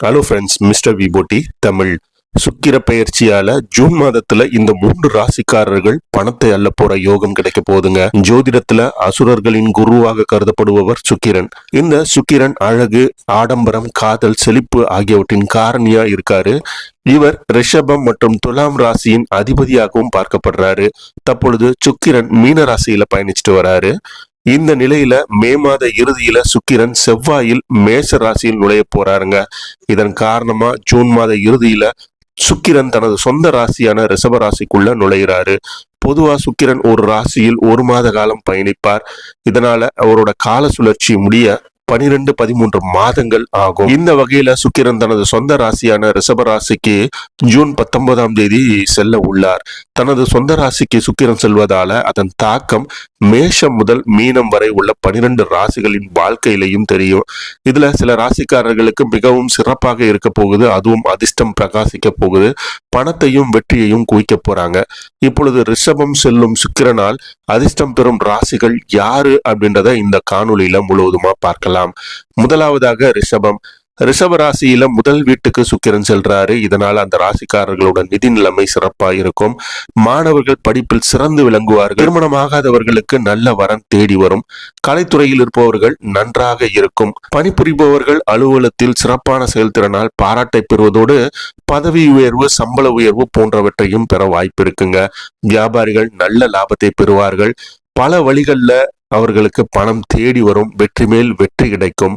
Hello friends mister விபோட்டி தமிழ் சுக்கிர பெயர்ச்சியால ஜூன் மாதத்துல இந்த மூன்று ராசிக்காரர்கள் பணத்தை அள்ள போற யோகம் கிடைக்க போகுதுங்க ஜோதிடத்துல அசுரர்களின் குருவாக கருதப்படுபவர் சுக்கிரன். இந்த சுக்கிரன் அழகு ஆடம்பரம் காதல் செழிப்பு ஆகியவற்றின் காரணியா இருக்காரு. இவர் ரிஷபம் மற்றும் துலாம் ராசியின் அதிபதியாகவும் பார்க்கப்படுறாரு. தற்பொழுது சுக்கிரன் மீன ராசியில பயணிச்சுட்டு வராரு. இந்த நிலையில மே மாத இறுதியில சுக்கிரன் செவ்வாயில் மேஷ ராசியில் நுழைய போறாருங்க. இதன் காரணமா ஜூன் மாத இறுதியில சுக்கிரன் தனது சொந்த ராசியான ரிஷப ராசிக்குள்ள நுழைகிறாரு பொதுவா சுக்கிரன் ஒரு ராசியில் ஒரு மாத காலம் பயணிப்பார். இதனால அவரோட கால சுழற்சி முடிய பனிரெண்டு பதிமூன்று மாதங்கள் ஆகும். இந்த வகையில சுக்கிரன் தனது சொந்த ராசியான ரிஷப ராசிக்கு ஜூன் பத்தொன்பதாம் தேதி செல்ல உள்ளார். தனது சொந்த ராசிக்கு சுக்கிரன் செல்வதால அதன் தாக்கம் மேஷம் முதல் மீனம் வரை உள்ள பனிரெண்டு ராசிகளின் வாழ்க்கையிலையும் தெரியும். இதுல சில ராசிக்காரர்களுக்கு மிகவும் சிறப்பாக இருக்க போகுது. அதுவும் அதிர்ஷ்டம் பிரகாசிக்க போகுது. பணத்தையும் வெற்றியையும் குவிக்க போறாங்க. இப்பொழுது ரிஷபம் செல்லும் சுக்கிரனால் அதிர்ஷ்டம் பெறும் ராசிகள் யாரு அப்படின்றத இந்த காணொலியில முழுவதுமா பார்க்கலாம். பார்க்கலாம் முதலாவதாக ரிஷபம். ரிஷப ராசியில முதல் வீட்டுக்கு சுக்கிரன் செல்றாரு. இதனால அந்த ராசிக்காரர்களோட நிதி நிலைமை சிறப்பா இருக்கும். மாணவர்கள் படிப்பில் சிறந்து விளங்குவார்கள். திருமணமாகாதவர்களுக்கு நல்ல வரம் தேடி வரும். கலைத்துறையில் இருப்பவர்கள் நன்றாக இருக்கும். பணிபுரிபவர்கள் அலுவலகத்தில் சிறப்பான செயல்திறனால் பாராட்டை பெறுவதோடு பதவி உயர்வு சம்பள உயர்வு போன்றவற்றையும் பெற வாய்ப்பு இருக்குங்க. வியாபாரிகள் நல்ல லாபத்தை பெறுவார்கள். பல வழிகளில் அவர்களுக்கு பணம் தேடி வரும் வெற்றி மேல் வெற்றி கிடைக்கும்.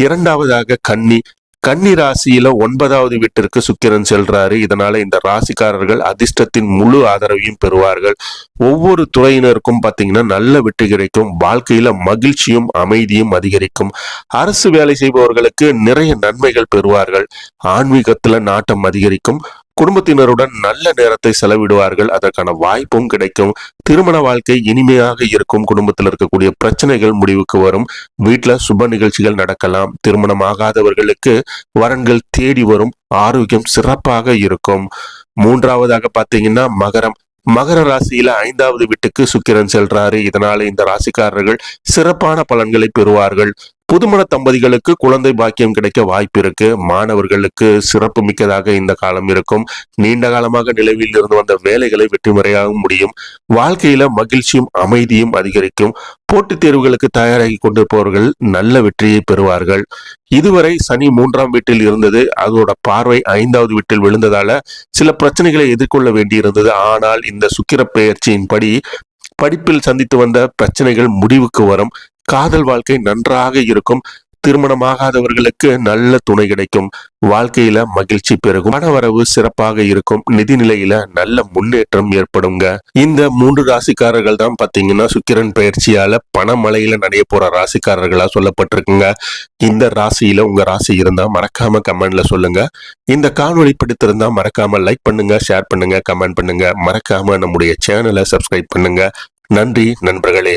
இரண்டாவதாக கன்னி. கன்னி ராசியில ஒன்பதாவது வீட்டிற்கு சுக்கிரன் செல்றாரு. இதனால இந்த ராசிக்காரர்கள் அதிர்ஷ்டத்தின் முழு ஆதரவையும் பெறுவார்கள். ஒவ்வொரு துறையினருக்கும் பாத்தீங்கன்னா நல்ல வெற்றி கிடைக்கும். வாழ்க்கையில மகிழ்ச்சியும் அமைதியும் அதிகரிக்கும். அரசு வேலை செய்பவர்களுக்கு நிறைய நன்மைகள் பெறுவார்கள். ஆன்மீகத்துல நாட்டம் அதிகரிக்கும். குடும்பத்தினருடன் நல்ல நேரத்தை செலவிடுவார்கள். அதற்கான வாய்ப்பும் கிடைக்கும். திருமண வாழ்க்கை இனிமையாக இருக்கும். குடும்பத்தில் இருக்கக்கூடிய பிரச்சனைகள் முடிவுக்கு வரும். வீட்டில் சுப நிகழ்ச்சிகள் நடக்கலாம். திருமணமாகாதவர்களுக்கு வரன்கள் தேடி வரும். ஆரோக்கியம் சிறப்பாக இருக்கும். மூன்றாவதாக பாத்தீங்கன்னா மகரம். மகர ராசியில ஐந்தாவது வீட்டுக்கு சுக்கிரன் செல்றாரு. இதனால இந்த ராசிக்காரர்கள் சிறப்பான பலன்களை பெறுவார்கள். புதுமண தம்பதிகளுக்கு குழந்தை பாக்கியம் கிடைக்க வாய்ப்பு இருக்கு. மாணவர்களுக்கு சிறப்பு மிக்கதாக இந்த காலம் இருக்கும். நீண்ட காலமாக நிலவில் இருந்து வந்த வேலைகளை வெற்றிமுறையாக முடியும். வாழ்க்கையில மகிழ்ச்சியும் அமைதியும் அதிகரிக்கும். போட்டித் தேர்வுகளுக்கு தயாராகி கொண்டிருப்பவர்கள் நல்ல வெற்றியை பெறுவார்கள். இதுவரை சனி மூன்றாம் வீட்டில் இருந்தது. அதோட பார்வை ஐந்தாவது வீட்டில் விழுந்ததால சில பிரச்சனைகளை எதிர்கொள்ள வேண்டியிருந்தது. ஆனால் இந்த சுக்கிர பெயர்ச்சியின்படி படிப்பில் சந்தித்து வந்த பிரச்சனைகள் முடிவுக்கு வரும். காதல் வாழ்க்கை நன்றாக இருக்கும். திருமணமாகாதவர்களுக்கு நல்ல துணை கிடைக்கும். வாழ்க்கையில மகிழ்ச்சி பெருகும். பணவரவு சிறப்பாக இருக்கும். நிதி நிலையில நல்ல முன்னேற்றம் ஏற்படுங்க. இந்த மூன்று ராசிக்காரர்கள் தான் பாத்தீங்கன்னா சுக்கிரன் பயிற்சியால பணமலையில நடைய போற ராசிக்காரர்களா சொல்லப்பட்டிருக்குங்க. இந்த ராசியில உங்க ராசி இருந்தா மறக்காம கமெண்ட்ல சொல்லுங்க. இந்த காணொளி பிடித்திருந்தா மறக்காம லைக் பண்ணுங்க ஷேர் பண்ணுங்க கமெண்ட் பண்ணுங்க. மறக்காம நம்முடைய சேனலை சப்ஸ்கிரைப் பண்ணுங்க. நன்றி நண்பர்களே.